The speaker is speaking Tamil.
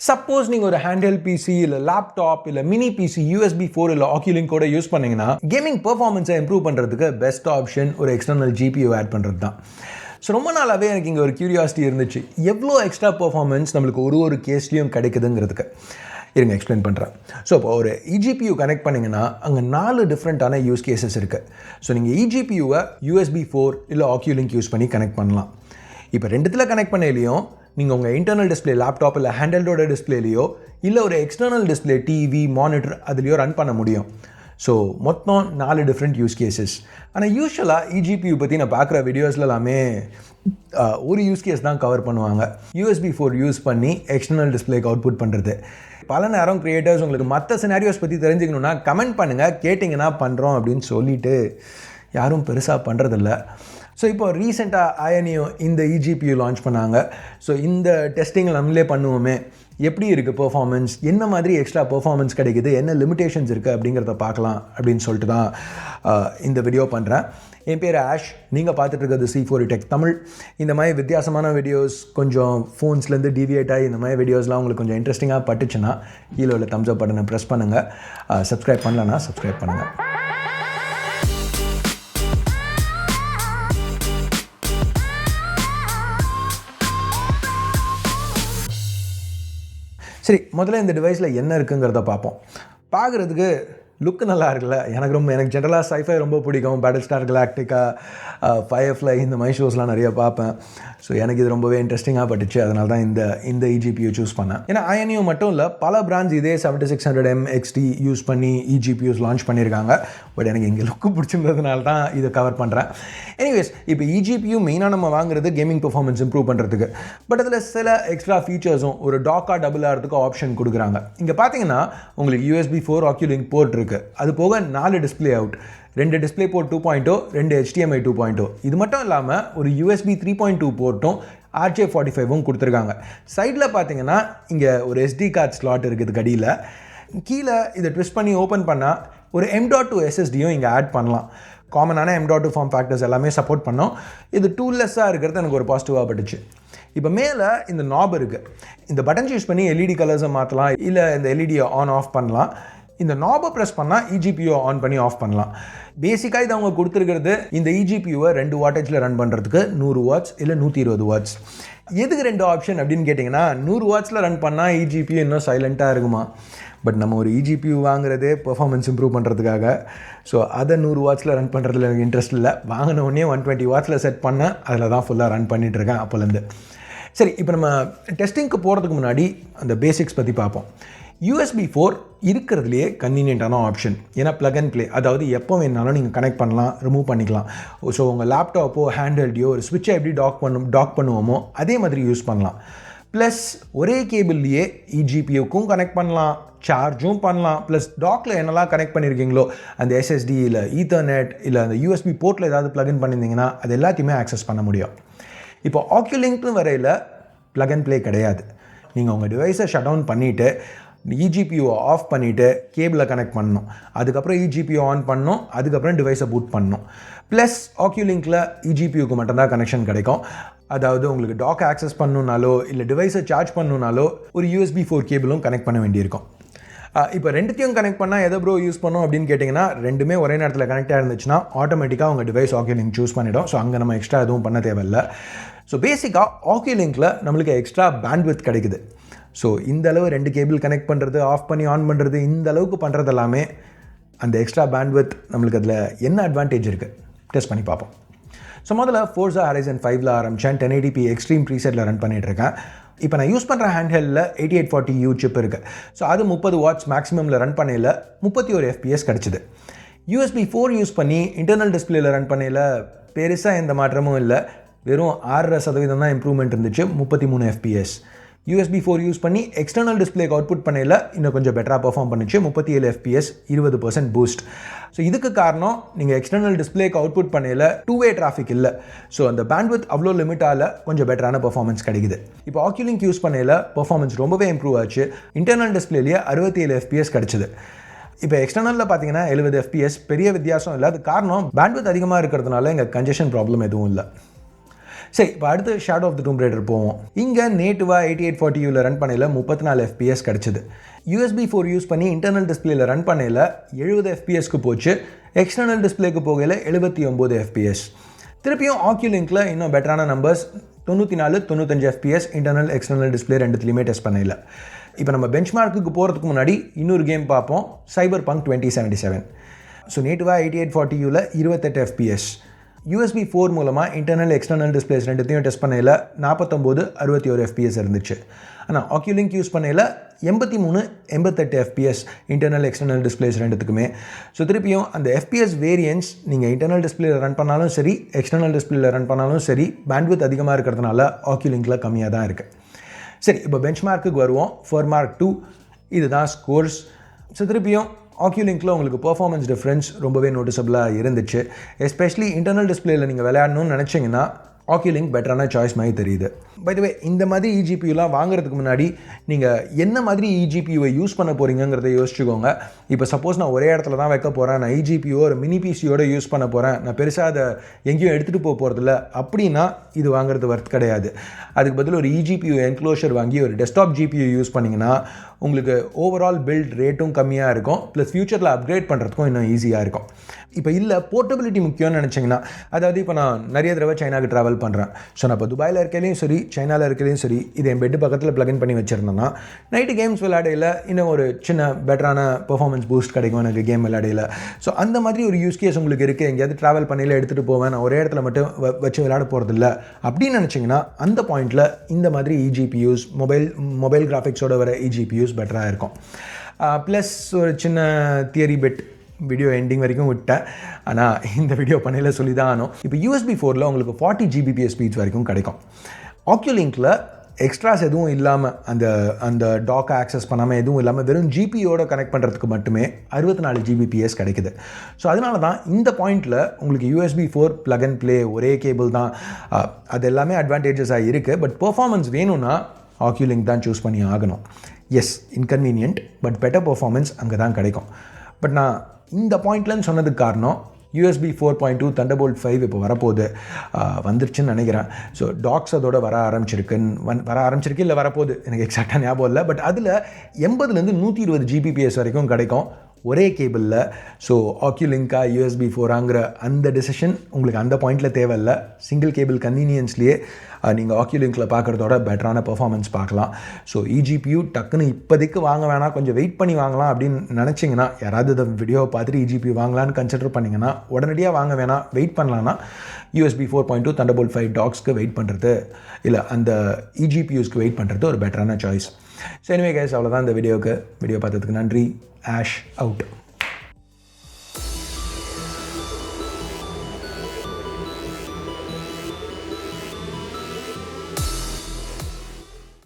சப்போஸ் நீங்கள் ஒரு ஹேண்டில் பிசி இல்லை லேப்டாப் இல்லை மினி பிசி யூஎஸ்பி ஃபோர் இல்லை ஆக்யூலிங் கூட யூஸ் பண்ணிங்கன்னா கேமிங் பெர்ஃபார்மன்ஸை இம்ப்ரூவ் பண்ணுறதுக்கு பெஸ்ட் ஆப்ஷன் ஒரு எக்ஸ்டர்னல் ஜிபியூ ஆட் பண்ணுறது தான் ஸோ ரொம்ப நாளாகவே எனக்கு இங்கே ஒரு கியூரியாசிட்டி இருந்துச்சு. எவ்வளோ எக்ஸ்ட்ரா பெர்ஃபார்மன்ஸ் நம்மளுக்கு ஒரு ஒரு கேஸ்லேயும் கிடைக்குதுங்கிறதுக்கு? இருங்க எக்ஸ்பிளைன் பண்ணுறேன் ஸோ இப்போ ஒரு இஜிபியூ கனெக்ட் பண்ணிங்கன்னா அங்கே நாலு டிஃப்ரெண்ட்டான யூஸ் கேசஸ் இருக்குது ஸோ நீங்கள் இஜிபியூவை யூஎஸ்பி ஃபோர் இல்லை ஆக்யூலிங்க் யூஸ் பண்ணி கனெக்ட் பண்ணலாம். இப்போ ரெண்டுத்தில் கனெக்ட் பண்ணலையும் நீங்கள் உங்கள் இன்டர்னல் டிஸ்பிளே லேப்டாப் இல்லை ஹேண்டல்டோட டிஸ்பிளேலையோ இல்லை ஒரு எக்ஸ்டர்னல் டிஸ்பிளே டிவி மானிட்டர் அதுலேயோ ரன் பண்ண முடியும். ஸோ மொத்தம் நாலு டிஃப்ரெண்ட் யூஸ் கேசஸ் ஆனால் யூஸ்வலாக இஜிபியூ பற்றி நான் பார்க்குற வீடியோஸ்ல எல்லாமே ஒரு யூஸ் கேஸ் தான் கவர் பண்ணுவாங்க. யூஎஸ்பி ஃபோர் யூஸ் பண்ணி எக்ஸ்டர்னல் டிஸ்பிளேக்கு அவுட்புட் பண்ணுறது பல நேரம் கிரியேட்டர்ஸ் உங்களுக்கு மற்ற சினாரியோஸ் பற்றி தெரிஞ்சுக்கணுன்னா கமெண்ட் பண்ணுங்கள் கேட்டிங்கன்னா பண்ணுறோம் அப்படின்னு சொல்லிட்டு யாரும் பெருசாக பண்ணுறதில்ல ஸோ இப்போ ரீசெண்டாக அயனியோ இந்த இஜிபியூ லான்ச் பண்ணாங்க. ஸோ இந்த டெஸ்டிங் நம்மளே பண்ணுவோமே. எப்படி இருக்குது பெர்ஃபார்மன்ஸ் என்ன மாதிரி எக்ஸ்ட்ரா பெர்ஃபார்மன்ஸ் கிடைக்குது? என்ன லிமிட்டேஷன்ஸ் இருக்குது அப்படிங்கிறத பார்க்கலாம் அப்படின்னு சொல்லிட்டு தான் இந்த வீடியோ பண்ணுறேன் என் பேர் ஆஷ் நீங்கள் பார்த்துட்டு இருக்கிறது C four tech e Tamil. இந்த மாதிரி வித்தியாசமான வீடியோஸ் கொஞ்சம் ஃபோன்ஸ்லேருந்து டிவியேட் ஆகி இந்த மாதிரி வீடியோஸ்லாம் உங்களுக்கு கொஞ்சம் இன்ட்ரெஸ்டிங்காக பட்டுச்சுன்னா கீழே உள்ள தம்ஸ் அப் பட்டனை ப்ரெஸ் பண்ணுங்கள் சப்ஸ்கிரைப் பண்ணலன்னா சப்ஸ்கிரைப் பண்ணுங்கள் சரி முதல்ல இந்த டிவைஸில் என்ன இருக்குங்கிறத பார்ப்போம். பார்க்குறதுக்கு லுக்கு நல்லா இருக்குல்ல? எனக்கு ரொம்ப எனக்கு ஜென்ரலாக சைஃபை ரொம்ப பிடிக்கும். பேட்டில் ஸ்டார் கலாக்டிகா ஃபயர்ஃப்ளை இந்த மாதிரி ஷோஸ்லாம் நிறைய பார்ப்பேன். ஸோ எனக்கு இது ரொம்பவே இன்ட்ரெஸ்டிங்காக பட்டுச்சு. அதனால தான் இந்த இந்த இஜிபியூ சூஸ் பண்ணேன். ஏன்னா ஐஎன்யூ மட்டும் இல்லை பல பிராண்ட்ஸ் இதே seventy six hundred M XT use பண்ணி இஜிபியூஸ் லான்ச் பண்ணியிருக்காங்க. பட் எனக்கு இங்கே லுக்கு பிடிச்சிருந்ததுனால தான் இதை கவர் பண்ணுறேன் எனிவேஸ் இப்போ இஜிபியூ மெயினாக நம்ம வாங்குறது கேமிங் பர்ஃபார்மன்ஸ் இம்ப்ரூவ் பண்ணுறதுக்கு பட் அதில் சில எக்ஸ்ட்ரா ஃபீச்சர்ஸும் ஒரு டாக்கா டபுள் ஆகிறதுக்கு ஆப்ஷன் கொடுக்குறாங்க. இங்கே பார்த்தீங்கன்னா உங்களுக்கு யூஎஸ்பி ஃபோர் ஆக்யூலிங் போர்ட் இருக்குது அது போக நாலு டிஸ்பிளே அவுட் ரெண்டு display port two point oh ரெண்டு ஹெச்டிஎம்ஐ டூ பாயிண்ட்டோ இது மட்டும் இல்லாமல் ஒரு யூஎஸ்பி த்ரீ பாயிண்ட் டூ போர்ட்டும் ஆர்ஜே ஃபார்ட்டி ஃபைவும் கொடுத்துருக்காங்க. சைடில் பார்த்தீங்கன்னா இங்கே ஒரு எஸ்டி கார்ட் ஸ்லாட் இருக்குது கடியில். கீழே இதை ட்விஸ்ட் பண்ணி ஓப்பன் பண்ணால் ஒரு எம் டாட் டூ எஸ்எஸ்டியும் இங்கே ஆட் பண்ணலாம். காமனான M dot two form factors எல்லாமே சப்போர்ட் பண்ணோம். இது டூல்லெஸ்ஸாக இருக்கிறது எனக்கு ஒரு பாசிட்டிவாக பட்டுச்சு. இப்போ மேலே இந்த நாப் இருக்குது இந்த பட்டன் யூஸ் பண்ணி எல்இடி கலர்ஸை மாற்றலாம் இல்லை இந்த எல்இடியை ஆன் ஆஃப் பண்ணலாம். இந்த நாபை ப்ரெஸ் பண்ணால் இஜிபியூவை இஜிபியூ ஆன் பண்ணி ஆஃப் பண்ணலாம். பேசிக்காக இது அவங்க கொடுத்துருக்கிறது இந்த இஜிபியூவை ரெண்டு வாட்டேஜில் ரன் பண்ணுறதுக்கு நூறு வாட்ஸ் இல்லை நூற்றி இருபது வாட்ஸ் எதுக்கு ரெண்டு ஆப்ஷன் அப்படின்னு கேட்டிங்கன்னா நூறு வாட்ஸில் ரன் பண்ணால் இஜிபியூ இன்னும் சைலண்ட்டாக இருக்குமா? பட் நம்ம ஒரு இஜிபியூ வாங்குறதே பெர்ஃபார்மன்ஸ் இம்ப்ரூவ் பண்ணுறதுக்காக ஸோ அதை நூறு வாட்ஸில் ரன் பண்ணுறதுல எனக்கு இன்ட்ரெஸ்ட் இல்லை. வாங்கின உடனே ஒன் டுவெண்ட்டி வாட்ஸில் செட் பண்ணேன் அதில் தான் ஃபுல்லாக ரன் பண்ணிகிட்ருக்கேன் அப்போலேருந்து சரி இப்போ நம்ம டெஸ்டிங்க்கு போகிறதுக்கு முன்னாடி அந்த பேசிக்ஸ் பற்றி பார்ப்போம். யூஎஸ்பி ஃபோர் இருக்கிறதுலையே கன்வீனியண்ட்டான ஆப்ஷன் ஏன்னா ப்ளக் அண்ட் ப்ளே அதாவது எப்போ வேணாலும் நீங்கள் கனெக்ட் பண்ணலாம் ரிமூவ் பண்ணிக்கலாம். ஸோ உங்கள் லேப்டாப்போ ஹேண்ட்ஹெல்டையோ ஒரு ஸ்விட்சை எப்படி டாக் பண்ணும் டாக் பண்ணுவோமோ அதே மாதிரி யூஸ் பண்ணலாம். ப்ளஸ் ஒரே கேபிள்லேயே இஜிபியூக்கும் கனெக்ட் பண்ணலாம் சார்ஜும் பண்ணலாம். ப்ளஸ் டாக்கில் என்னெல்லாம் கனெக்ட் பண்ணியிருக்கீங்களோ அந்த எஸ்எஸ்டி இல்லை ஈத்தர்நெட் இல்லை அந்த யூஎஸ்பி போர்ட்டில் ஏதாவது ப்ளக்இன் பண்ணியிருந்தீங்கன்னா அது எல்லாத்தையுமே ஆக்சஸ் பண்ண முடியும். இப்போ ஆக்யூலிங்க்னு வரையில் ப்ளக் அண்ட் ப்ளே கிடையாது. நீங்கள் உங்கள் டிவைஸை ஷட் டவுன் பண்ணிவிட்டு இஜிபியூவை ஆஃப் பண்ணிவிட்டு கேபிளை கனெக்ட் பண்ணணும். அதுக்கப்புறம் இஜிபியூ ஆன் பண்ணணும். அதுக்கப்புறம் டிவைஸை பூட் பண்ணணும். ப்ளஸ் ஆக்யூலிங்கில் இஜிபியூக்கு மட்டும்தான் கனெக்ஷன் கிடைக்கும். அதாவது உங்களுக்கு டாக் ஆக்சஸ் பண்ணணுனாலோ இல்லை டிவைஸை சார்ஜ் பண்ணணுனாலோ ஒரு யூஎஸ்பி ஃபோர் கேபிளும் கனெக்ட் பண்ண வேண்டியிருக்கும். இப்போ ரெண்டுத்தையும் கனெக்ட் பண்ணால் எதை ப்ரோ யூஸ் பண்ணோம் அப்படின்னு கேட்டிங்கன்னா ரெண்டுமே ஒரே நேரத்தில் கனெக்டாக இருந்துச்சுன்னா ஆட்டோமேட்டிக்காக உங்கள் டிவைஸ் ஆக்யூலிங் சூஸ் பண்ணிடும். ஸோ அங்கே நம்ம எக்ஸ்ட்ரா எதுவும் பண்ண தேவையில்லை. ஸோ பேசிக்காக ஆக்யூலிங்கில் நம்மளுக்கு எக்ஸ்ட்ரா பேண்ட்வித் கிடைக்குது. ஸோ இந்த அளவு ரெண்டு கேபிள் கனெக்ட் பண்ணுறது ஆஃப் பண்ணி ஆன் பண்ணுறது இந்த அளவுக்கு பண்ணுறது எல்லாமே அந்த எக்ஸ்ட்ரா பேண்ட்வித் நம்மளுக்கு அதில் என்ன அட்வான்டேஜ் இருக்குது டெஸ்ட் பண்ணி பார்ப்போம். ஸோ முதல்ல ஃபோர்ஸா ஹாரிசன் ஃபைவ்ல ஆரம்பித்தேன் டென் எயிட்டிபி எக்ஸ்ட்ரீம் ப்ரீசெட்டில் ரன் பண்ணிட்டு இருக்கேன் இப்போ நான் யூஸ் பண்ணுற ஹேண்ட்ஹெல்டில் eighty eight forty U chip இருக்குது ஸோ அது முப்பது வாட்ஸ் மேக்ஸிமமில் ரன் பண்ணையில் முப்பத்தி ஒரு எஃபிஎஸ் கிடச்சிது. யூஎஸ்பி ஃபோர் யூஸ் பண்ணி இன்டர்னல் டிஸ்பிளேல ரன் பண்ணையில் பெருசாக எந்த மாற்றமும் இல்லை. வெறும் ஆறரை சதவீதம் தான் இம்ப்ரூவ்மெண்ட் இருந்துச்சு. முப்பத்தி மூணு எஃபிஎஸ் யூஎஸ்பி ஃபோர் யூஸ் பண்ணி எக்ஸ்டர்னல் டிஸ்பிளேக்கு அவுட்புட் பண்ணையில் இன்னும் கொஞ்சம் பெட்டராக பர்ஃபார்ம் பண்ணுச்சு. முப்பத்தி ஏழு எஃபிஎஸ் இருபது பர்சன்ட் பூஸ்ட் ஸோ இதுக்கு காரணம் நீங்கள் எக்ஸ்டர்னல் டிஸ்பிளேக்கு அவுட்புட் பண்ணையில் டூ வே டிராஃபிக் இல்லை. ஸோ அந்த பேண்ட்வித் அவ்வளோ லிமிட்டால் கொஞ்சம் பெட்டரான பர்ஃபார்மன்ஸ் கிடைக்குது. இப்போ ஆக்யூலிங்க் யூஸ் பண்ணையில் பர்ஃபார்மன்ஸ் ரொம்பவே இம்ப்ரூவ் ஆச்சு. இன்டர்னல் டிஸ்பிளேலேயே அறுபத்தி ஏழு எஃபிஎஸ் கிடச்சிது. இப்போ எக்ஸ்டர்னலில் பார்த்தீங்கன்னா எழுபது எஃபிஎஸ் பெரிய வித்தியாசம் இல்லை. அது காரணம் பேண்ட்வித் அதிகமாக இருக்கிறதுனால எங்கள் கன்ஜெஷன் ப்ராப்ளம் எதுவும் இல்லை. சரி இப்போ அடுத்து Shadow of the Tomb Raider போவோம். இங்கே நேட்டிவாக எயிட்டி எயிட் ஃபார்ட்டி யூவில் ரன் பண்ணையில் முப்பத்தி நாலு எஃபிஎஸ் கிடச்சிது. யூஎஸ்பி ஃபோர் யூஸ் பண்ணி இன்டர்னல் டிஸ்பிளேல ரன் பண்ணையில் எழுபது எஃபிஎஸ்க்கு போச்சு. எக்ஸ்டர்னல் டிஸ்பிளேக்கு போகையில் எழுபத்தி ஒம்பது எஃபிஎஸ் திருப்பியும் ஆக்யூலிங்கில் இன்னும் பெட்டரான நம்பர்ஸ் தொண்ணூற்றி நாலு தொண்ணூத்தஞ்சு எஃபிஎஸ் இன்டர்னல் எக்ஸ்டர்னல் டிஸ்பிளே ரெண்டுத்துலேயுமே டெஸ்ட் பண்ணல இப்போ நம்ம பெஞ்ச் மார்க்குக்கு போகிறதுக்கு முன்னாடி இன்னொரு கேம் பார்ப்போம் Cyberpunk twenty seventy seven so நேட்டிவாக eighty eight forty யூவில் இருபத்தெட்டு எஃபிஎஸ் யூஎஸ்பி ஃபோர் மூலமாக இன்டர்னல் எக்ஸ்டர்னல் டிஸ்பிளேஸ் ரெண்டுத்தையும் டெஸ்ட் பண்ணையில் நாற்பத்தொம்போது அறுபத்தி ஒரு எஃபிஎஸ் இருந்துச்சு. ஆனால் ஆக்யூலிங்க் யூஸ் பண்ணையில் எண்பத்தி மூணு எண்பத்தெட்டு எஃபிஎஸ் இன்டர்னல் எக்ஸ்டர்னல் டிஸ்பிளேஸ் ரெண்டுத்துக்குமே. ஸோ திருப்பியும் அந்த எஃபிஎஸ் வேரியன்ஸ் நீங்கள் இன்டர்னல் டிஸ்பிளேல ரன் பண்ணாலும் சரி எக்ஸ்டர்னல் டிஸ்பிளேல ரன் பண்ணாலும் சரி பேண்ட்வித் அதிகமாக இருக்கிறதுனால ஆக்யூலிங்கில் கம்மியாக தான் இருக்குது சரி இப்போ பெஞ்ச் மார்க்குக்கு வருவோம். ஃபோர் மார்க் டூ இதுதான் ஸ்கோர்ஸ் ஸோ திருப்பியும் ஆக்யூலிங்கில் உங்களுக்கு பர்ஃபார்மன்ஸ் டிஃப்ரென்ஸ் ரொம்பவே நோட்டிசபிளாக இருந்துச்சு. எஸ்பெஷலி இன்டர்னல் டிஸ்பிளேயில் நீங்கள் விளையாடணும்னு நினச்சிங்கன்னா ஆக்யூலிங்க் பெட்டரான சாய்ஸ் மாதிரி தெரியுது. பை இந்த மாதிரி இஜிபியூலாம் வாங்குறதுக்கு முன்னாடி நீங்கள் என்ன மாதிரி இஜிபியூவை யூஸ் பண்ண போகிறீங்கிறத யோசிச்சுக்கோங்க. இப்போ சப்போஸ் நான் ஒரே இடத்துல தான் வைக்க போகிறேன் நான் இஜிபியூ ஒரு மினி பிசியோட யூஸ் பண்ண போகிறேன் நான் பெருசாக அதை எங்கேயும் எடுத்துகிட்டு போக போகிறதில்ல அப்படின்னா இது வாங்குறது ஒர்த் கிடையாது. அதுக்கு பதில் ஒரு இஜிபியூ என்க்ளோஷர் வாங்கி ஒரு டெஸ்க்டாப் ஜிபியூ யூஸ் பண்ணிங்கன்னா உங்களுக்கு ஓவரால் பில்ட் ரேட்டும் கம்மியாக இருக்கும் ப்ளஸ் ஃப்யூச்சரில் அப்கிரேட் பண்ணுறதுக்கும் இன்னும் ஈஸியாக இருக்கும். இப்போ இல்லை போர்ட்டபிலிட்டி முக்கியம்னு நினச்சிங்கன்னா அதாவது இப்போ நான் நிறைய தடவை சைனாக்கு ட்ராவல் பண்ணுறேன் ஸோ நான் இப்போ துபாயில் இருக்கலையும் சரி சைனாவில் இருக்கலையும் சரி இது என் பெட்டு பக்கத்தில் ப்ளகின் பண்ணி வச்சுருந்தேன்னா நைட்டு கேம்ஸ் விளையாடையில் இன்னும் ஒரு சின்ன பெட்டரான பெர்ஃபார்மன்ஸ் பூஸ்ட் கிடைக்கும் எனக்கு கேம் விளையாடையில். ஸோ அந்த மாதிரி ஒரு யூஸ் கேஸ் உங்களுக்கு இருக்குது எங்கேயாவது ட்ராவல் பண்ணியில் எடுத்துகிட்டு போவேன். நான் ஒரே இடத்துல மட்டும் வச்சு விளையாட போகிறதில்ல அப்படின்னு நினச்சிங்கன்னா அந்த பாயிண்டில் இந்த மாதிரி இஜிபியூஸ் மொபைல் மொபைல் கிராஃபிக்ஸோட வர இஜிபியூஸ் பெட்டராக இருக்கும். ப்ளஸ் ஒரு சின்ன தியரி பெட் வீடியோ எண்டிங் வரைக்கும் விட்டேன் ஆனால் இந்த வீடியோ பண்ணையில் சொல்லி தான் ஆனோம் இப்போ யூஎஸ்பி ஃபோரில் உங்களுக்கு ஃபார்ட்டி ஜிபிபிஎஸ் ஸ்பீச் வரைக்கும் கிடைக்கும். ஆக்யூலிங்கில் எக்ஸ்ட்ராஸ் எதுவும் இல்லாமல் அந்த அந்த டாக்கை ஆக்சஸ் பண்ணாமல் எதுவும் இல்லாமல் வெறும் ஜிபியோட கனெக்ட் பண்ணுறதுக்கு மட்டுமே அறுபத்தி நாலு ஜிபிபிஎஸ் கிடைக்குது. ஸோ அதனால தான் இந்த பாயிண்டில் உங்களுக்கு USB four plug and play ஒரே கேபிள் தான். அது எல்லாமே அட்வான்டேஜஸாக இருக்குது பட் பர்ஃபார்மன்ஸ் வேணும்னா ஆக்யூலிங்க் தான் சூஸ் பண்ணி ஆகணும். Yes inconvenient but better performance அங்கே தான் கிடைக்கும். பட் நான் இந்த பாயிண்ட்லன்னு சொன்னதுக்கு காரணம் USB four point two Thunderbolt five இப்போ வரப்போகுது. வந்துருச்சுன்னு நினைக்கிறேன். ஸோ டாக்ஸ் அதோட வர ஆரம்பிச்சிருக்குன்னு வன் வர ஆரம்பிச்சிருக்கு இல்லை வரப்போகுது? எனக்கு எக்ஸாக்டாக ஞாபகம் இல்லை. பட் அதில் எண்பதுலேருந்து நூற்றி இருபது ஜிபிபிஎஸ் வரைக்கும் கிடைக்கும் ஒரே கேபிளில் ஸோ ஆக்யூலிங்கா யூஎஸ்பி ஃபோராங்கிற அந்த டிசிஷன் உங்களுக்கு அந்த பாயிண்டில் தேவையில்ல. சிங்கிள் கேபிள் கன்வீனியன்ஸ்லேயே நீங்கள் ஆக்யூலிங்கில் பார்க்குறதோட பெட்டரான பர்ஃபார்மன்ஸ் பார்க்கலாம். ஸோ இஜிபியூ டக்குன்னு இப்போதைக்கு வாங்க வேணாம் கொஞ்சம் வெயிட் பண்ணி வாங்கலாம் அப்படின்னு நினச்சிங்கன்னா யாராவது இந்த வீடியோவை பார்த்துட்டு இஜிபியூ வாங்கலான்னு கன்சிடர் பண்ணிங்கன்னா உடனடியாக வாங்க வேணாம் வெயிட் பண்ணலான்னா USB four point two Thunderbolt five டாக்ஸ்க்கு wait பண்ணுறது இல்லை அந்த இஜிபியூஸ்க்கு வெயிட் பண்ணுறது ஒரு பெட்டரான சாய்ஸ் ஸோ எனிவே கேஸ் அவ்வளோதான் இந்த வீடியோவுக்கு வீடியோ பார்த்ததுக்கு நன்றி. Ash out